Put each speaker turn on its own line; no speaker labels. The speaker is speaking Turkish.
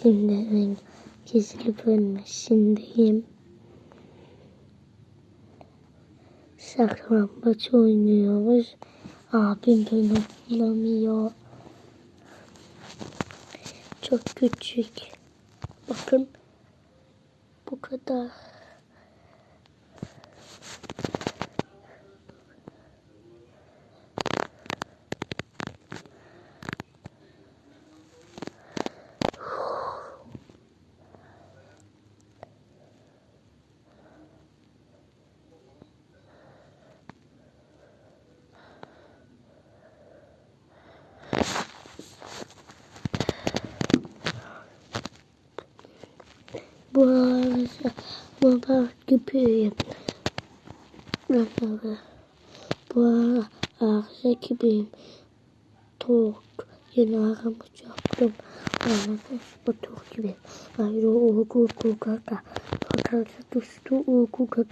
Şimdi ben gizli bölmesindeyim. Saklambaç oynuyoruz. Abim beni bulamıyor. Çok küçük. Bakın. Bu kadar. Bu arada baba gibiyim. Baba. Bu ağza gibiyim. Tok. Yeni aramı yaptım. Anladım. Bu tok gibi. Ayrı uyku kaka. Fakat düştü uyku kaka.